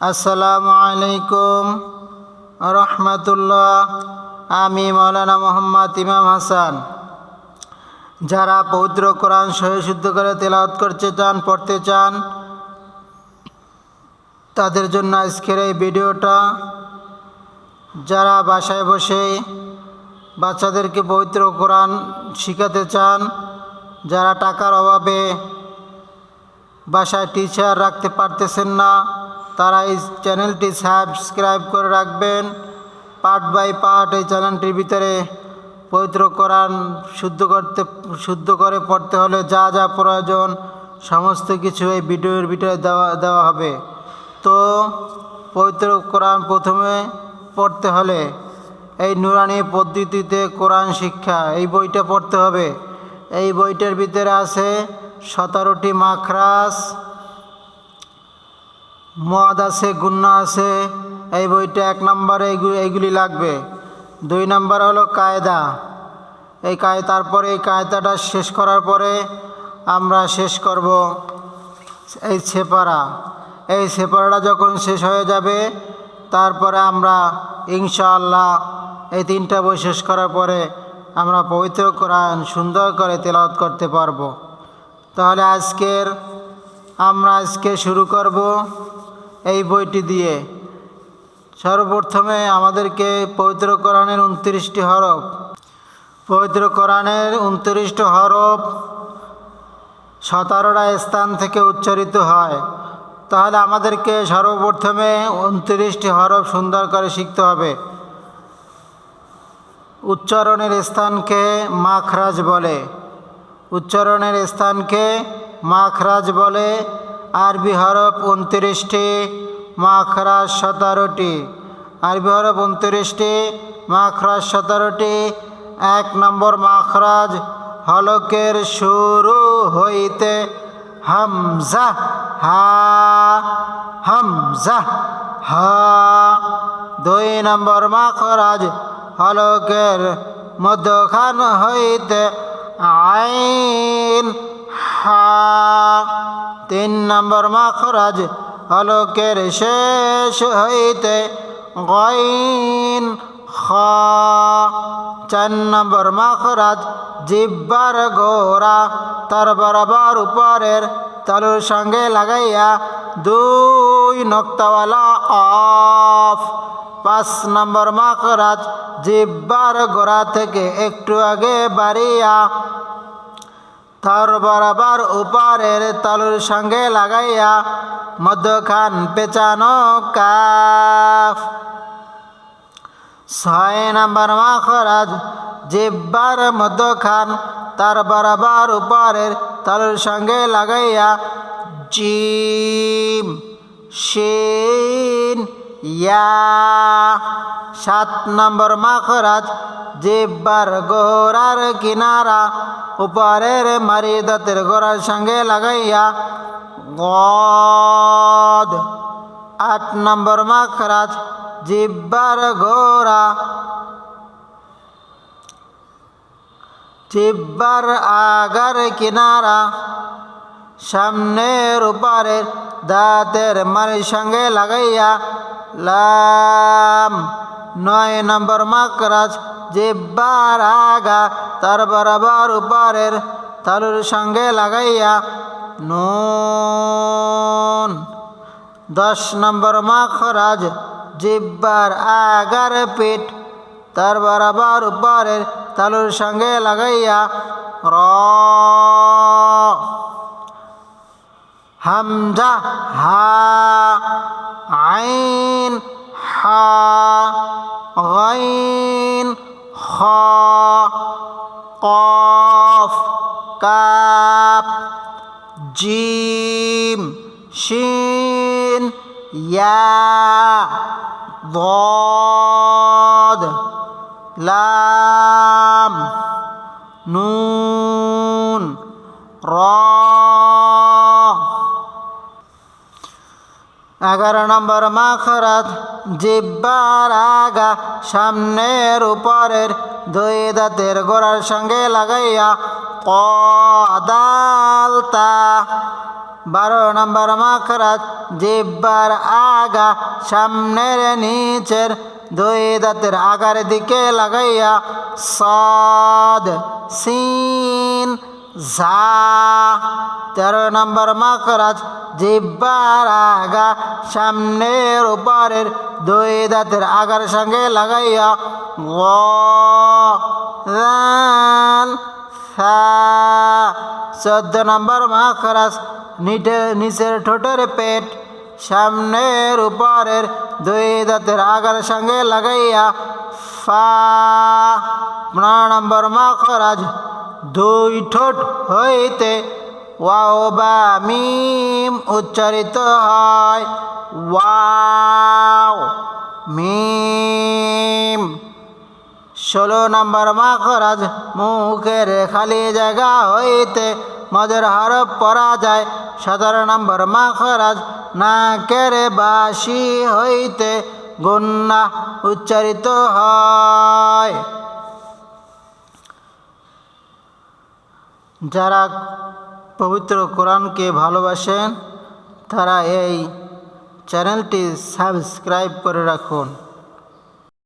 আসসালামু আলাইকুম। রহমতুল্লাহ। আমি মৌলানা মোহাম্মদ ইমাম হাসান। যারা পবিত্র কোরআন সহি শুদ্ধ করে তেলাওয়াত করতে চান, পড়তে চান, তাদের জন্য আজকের এই ভিডিওটা, যারা বাসায় বসে বাচ্চাদেরকে পবিত্র কোরআন শিখাতে চান, যারা টাকার অভাবে বাসায় টিচার রাখতে পারতেছেন না তারা এই চ্যানেলটি সাবস্ক্রাইব করে রাখবেন। পার্ট বাই পার্ট এই চ্যানেলটির ভিতরে পবিত্র কোরআন শুদ্ধ করতে, শুদ্ধ করে পড়তে হলে যা যা প্রয়োজন সমস্ত কিছু এই ভিডিওর ভিতরে দেওয়া দেওয়া হবে। তো পবিত্র কোরআন প্রথমে পড়তে হলে এই নুরানি পদ্ধতিতে কোরআন শিক্ষা, এই বইটা পড়তে হবে। এই বইটার ভিতরে আছে সতেরোটি মাখরাস মদ আছে, গুন্না আছে, এই বইটা এক নম্বরে এইগুলি এইগুলি লাগবে। দুই নম্বর হলো কায়দা। এই কায়, তারপরে এই কায়দাটা শেষ করার পরে আমরা শেষ করব এই ছেপারা এই ছেপারাটা যখন শেষ হয়ে যাবে, তারপরে আমরা ইনশাআল্লাহ এই তিনটা বই শেষ করার পরে আমরা পবিত্র কোরআন সুন্দর করে তেলাওয়াত করতে পারব। তাহলে আজকের, আমরা আজকে শুরু করব এই বইটি দিয়ে সর্বপ্রথমে আমাদেরকে পবিত্র কোরআনের উনত্রিশটি হরফ, পবিত্র কোরআনের উনত্রিশটি হরফ সতেরোটা স্থান থেকে উচ্চারিত হয়। তাহলে আমাদেরকে সর্বপ্রথমে উনত্রিশটি হরফ সুন্দর করে শিখতে হবে। উচ্চারণের স্থানকে মাখরাজ বলে। উচ্চারণের স্থানকে মাখরাজ বলে। আরবি হরফ উনত্রিশটি মাখরাজ সতেরোটি। আরবি হরফ উনত্রিশটি মাখরাজ সতেরোটি। এক নম্বর মাখরাজ হলকের শুরু হইতে হামজা, হা হামজা, হা। দুই নম্বর মাখরাজ হলকের মধ্যখান হইতে আইন হা তিন নম্বর মাখরাজ হলকের শেষ হইতে গইন খ। চার নম্বর মাখরাজ জিব্বার গোরা তার বরাবর উপরের তালুর সঙ্গে লাগাইয়া দুই নক্তাওয়ালা অফ পাঁচ নম্বর মাখরাজ জিব্বার গোড়া থেকে একটু আগে বাড়িয়া তার বরাবর উপরের তালুর সঙ্গে লাগাইয়া মধ্যখান পেঁচানো কাফ। ছয় নম্বর মাখরাজ, জিব্বার মধ্যখান, তার বরাবর উপরের তালুর সঙ্গে লাগাইয়া জিম, শিন ইয়া সাত নম্বর মাখরাজ, জিব্বার গোড়ার কিনারা, উপরের মারি দাঁতের গোড়ার সঙ্গে লাগাইয়া, গদ। আট নম্বর মাখরাজ, জিব্বার গোড়া। জিব্বার আগার কিনারা, সামনের উপরের দাঁতের মারির সঙ্গে লাগাইয়া লাম। নয় নম্বর মাকরাজ জিব্বার আগা, তার বরাবর উপরের তালুর সঙ্গে লাগাইয়া নুন। দশ নম্বর মাখরাজ জিব্বার আগার পিঠ, তার বরাবর উপরের তালুর সঙ্গে লাগাইয়া র। হামজা, হা। আইন হা গাইন খ কফ কাপ জিম শিন ইয়া ضاد লাম নুন র এগারো নম্বর মাখরাত, জিব্বার আগা, সামনের উপরের দুই দাঁতের গোড়ার সঙ্গে লাগাইয়া কদালতা। বারো নম্বর মাখরাজ জিব্বার আগা, সামনের নিচের দুই দাঁতের আগার দিকে লাগাইয়া সদ, সিন, ঝা তেরো নম্বর মাখরাজ জিব্বার আগা সামনের উপরের দুই দাঁতের আগার সঙ্গে লাগাইয়া চোদ্দ নম্বর মাখরাজ নিটে নিচের ঠোঁটের পেট সামনের উপরের দুই দাঁতের আগার সঙ্গে লাগাইয়া ফা। নম্বর মাখরাজ দুই ঠোঁট হইতে ওয়াও বা মিম উচ্চারিত হয় ওয়াও মিম। ষোলো নম্বর মাখরাজ মুখের খালি জায়গা হইতে মদের হরফ পরা যায়। সতেরো নম্বর মাখরাজ নাকের বাসি হইতে গুন্না উচ্চারিত হয়। যারা পবিত্র কোরআনকে ভালোবাসেন তারা এই চ্যানেলটি সাবস্ক্রাইব করে রাখুন।